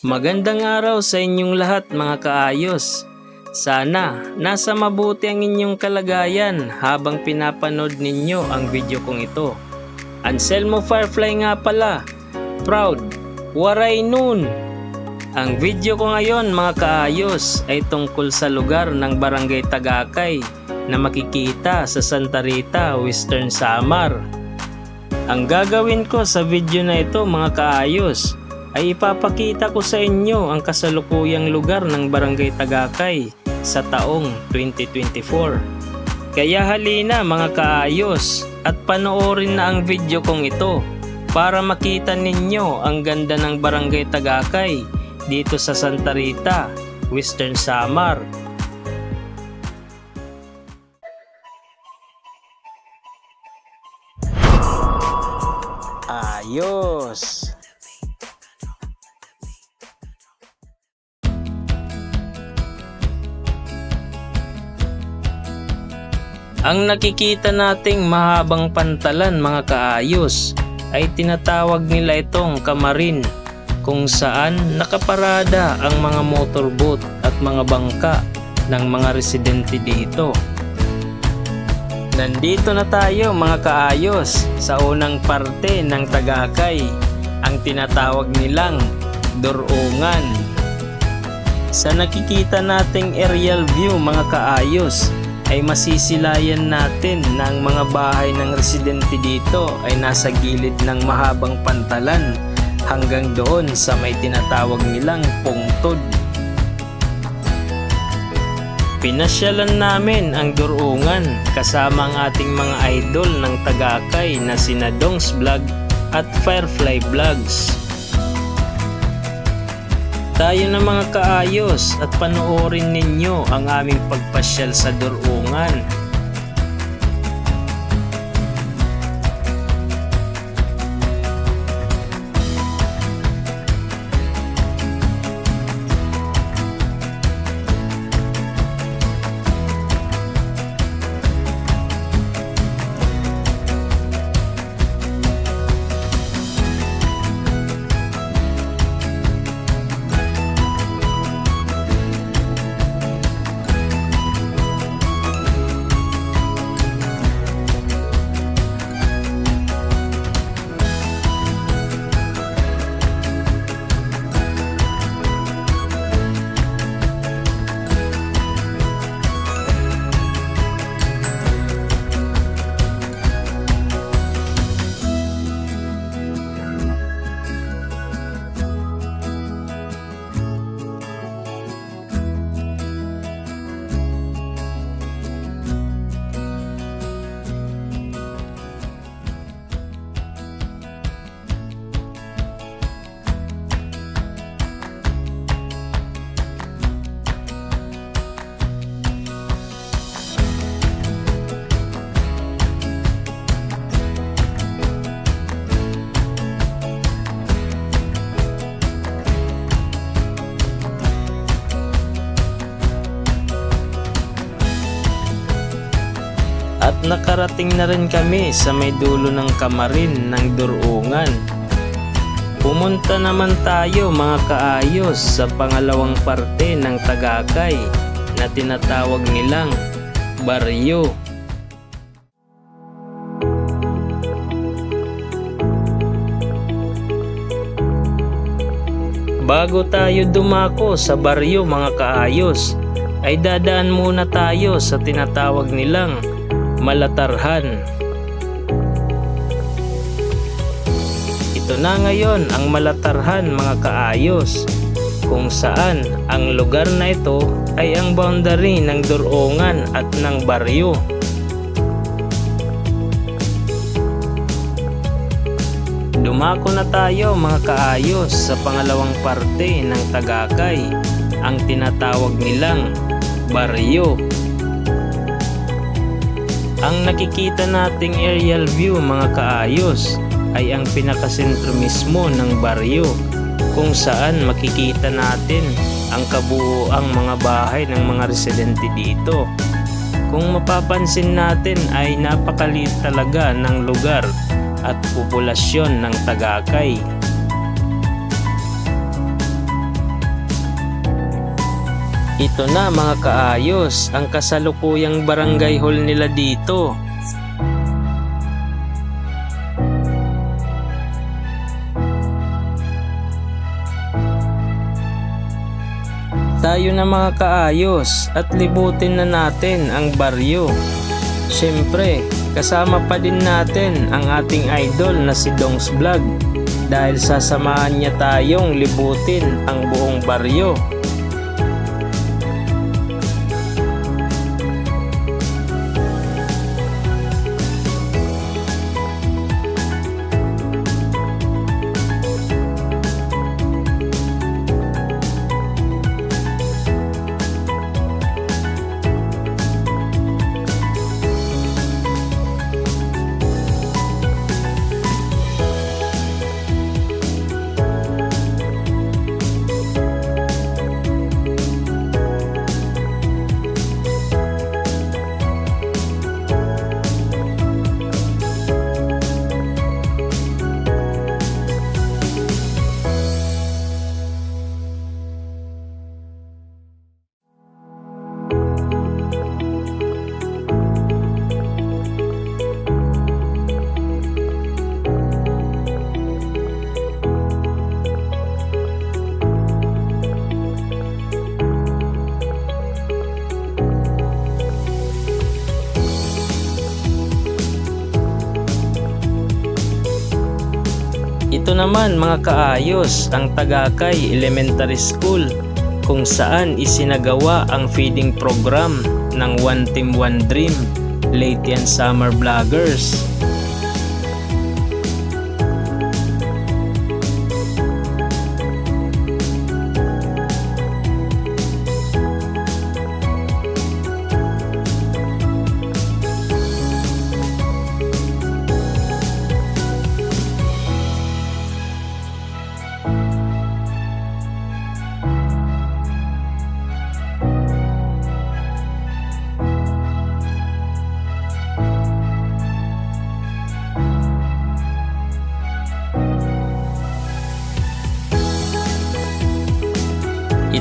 Magandang araw sa inyong lahat mga kaayos. Sana nasa mabuti ang inyong kalagayan habang pinapanood ninyo ang video kong ito. Anselmo Firefly nga pala. Proud. Waray noon. Ang video ko ngayon mga kaayos ay tungkol sa lugar ng Barangay Tagakay na makikita sa Santa Rita, Western Samar. Ang gagawin ko sa video na ito mga kaayos ay ipapakita ko sa inyo ang kasalukuyang lugar ng Barangay Tagakay sa taong 2024. Kaya halina mga kaayos at panoorin na ang video kong ito para makita ninyo ang ganda ng Barangay Tagakay dito sa Santa Rita, Western Samar. Ayos! Ang nakikita nating mahabang pantalan mga kaayos ay tinatawag nila itong kamarin kung saan nakaparada ang mga motorboat at mga bangka ng mga residente dito. Nandito na tayo mga kaayos sa unang parte ng Tagakay, ang tinatawag nilang Durungan. Sa nakikita nating aerial view mga kaayos, ay masisilayan natin na ang mga bahay ng residente dito ay nasa gilid ng mahabang pantalan hanggang doon sa may tinatawag nilang pungtod. Pinasyalan namin ang durungan kasama ang ating mga idol ng Tagakay na sina Dongs Vlog at Firefly Vlogs. Tayo na mga kaayos at panoorin ninyo ang aming pagpasyal sa durungan. Nakarating na rin kami sa may dulo ng kamarin ng durungan. Pumunta naman tayo mga kaayos sa pangalawang parte ng Tagakay na tinatawag nilang Baryo. Bago tayo dumako sa baryo mga kaayos, ay dadaan muna tayo sa tinatawag nilang Malatarhan. Ito na ngayon ang Malatarhan mga kaayos, kung saan ang lugar na ito ay ang boundary ng Durungan at ng baryo. Dumako na tayo mga kaayos sa pangalawang parte ng Tagakay, ang tinatawag nilang baryo. Ang nakikita nating aerial view mga kaayos ay ang pinakasentro mismo ng baryo kung saan makikita natin ang kabuoang mga bahay ng mga residente dito. Kung mapapansin natin ay napakaliit talaga ng lugar at populasyon ng Tagakay. Ito na mga kaayos, ang kasalukuyang barangay hall nila dito. Tayo na mga kaayos at libutin na natin ang baryo. Siyempre, kasama pa din natin ang ating idol na si Dongs Vlog dahil sasamahan niya tayong libutin ang buong baryo. Ito naman mga kaayos ang Tagakay Elementary School kung saan isinagawa ang feeding program ng One Team One Dream Latian Summer Vloggers.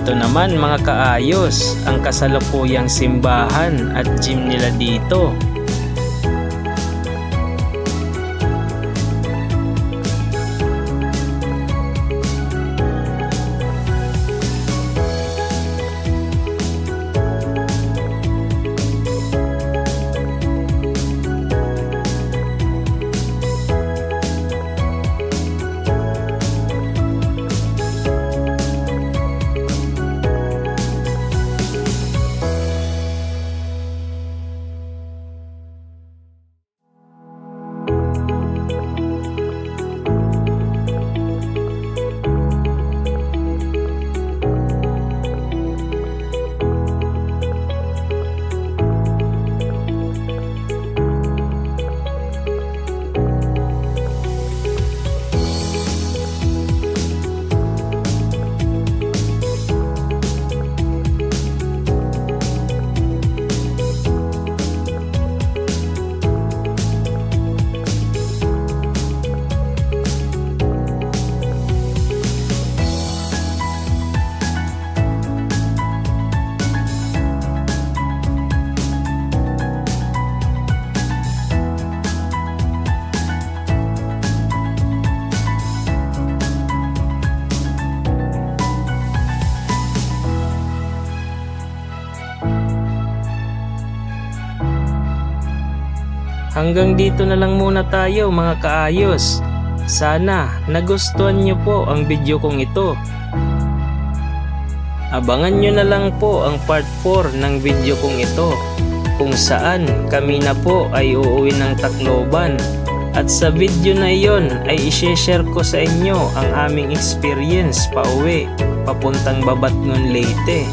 Ito naman mga kaayos ang kasalukuyang simbahan at gym nila dito. Hanggang dito na lang muna tayo mga kaayos. Sana nagustuhan nyo po ang video kong ito. Abangan nyo na lang po ang part 4 ng video kong ito kung saan kami na po ay uuwi ng Tacloban at sa video na iyon ay isi-share ko sa inyo ang aming experience pa uwi papuntang Babatngon Leyte.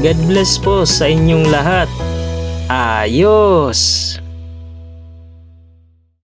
God bless po sa inyong lahat. Ayos!